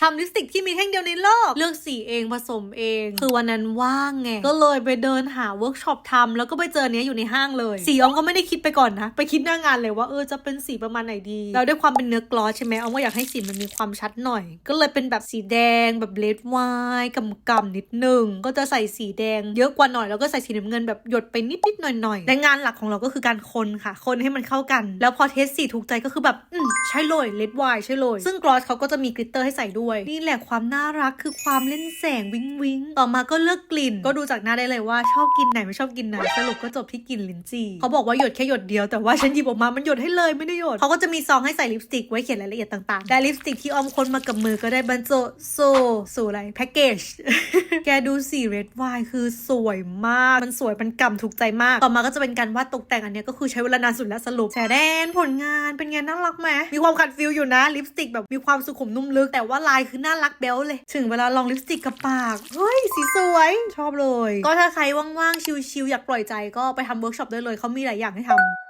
ทำลิปสติกที่มีแท่งเดียวในโลก เลือกสีเองผสมเอง คือวันนั้นว่างไง ก็เลยไปเดินหาเวิร์กช็อปทำแล้วก็ไปเจออนเนี้ยอยู่ในห้างเลย สีออมก็ไม่ได้คิดไปก่อนนะ ไปคิดหน้างานเลยว่าเออจะเป็นสีประมาณไหนดีแล้วด้วยความเป็นเนื้อกลอสใช่ไหมออมก็อยากให้สีมันมีความชัดหน่อย ก็เลยเป็นแบบสีแดงแบบเลดไวน์กำๆนิดนึงก็จะใส่สีแดงเยอะกว่าหน่อยแล้วก็ใส่สีน้ำเงินแบบหยดไปนิดๆหน่อยๆและงานหลักของเราก็คือการคนค่ะ คนให้มันเข้ากัน แล้วพอเทสสีถูกใจก็คือแบบอืม ใช่เลยเลดไวน์ใช่เลย ซึ่งกลอสเขาก็จะมีกลิตเตอร์ให้ใส่ด้วย นี่แหละความน่ารักคือความเล่นแสงวิงวิงต่อมาก็เลือกกลิ่น ก็ดูจากหน้าได้เลยว่าชอบกินไหนไม่ชอบกินไหนสรุปก็จบที่กลิ่นลิ้นจี่เขาบอกว่าหยดแค่หยดเดียวแต่ว่าฉันหยิบออกมามันหยดให้เลยไม่ได้หยดเขาก็จะมีซองให้ใส่ลิปสติกไว้เขียนรายละเอียดต่างๆแต่ลิปสติกที่ออมคนมากับมือก็ได้บรรจุโซสู่อะไรแพ็กเกจแกดูสีเรดไวน์คือสวยมากมันสวยมันกำถูกใจมาก ต่อมาก็จะเป็นการวาดตกแต่งอันนี้ก็คือใช้เวลานานสุดแล้วสรุปแชร์แดนผลงานเป็นไงน่ารักไหมมีความขัดฟิลอยู่นะ ลิปสติกแบบมีความสุขุมนุ่มลึก แต่ว่าลายคือน่ารักเบลเลย ถึงเวลาลองลิปสติกกับปาก เฮ้ย สีสวย ชอบเลย ก็ถ้าใครว่างๆ ชิลๆ อยากปล่อยใจก็ไปทำเวิร์กช็อปได้เลย เขามีหลายอย่างให้ทำ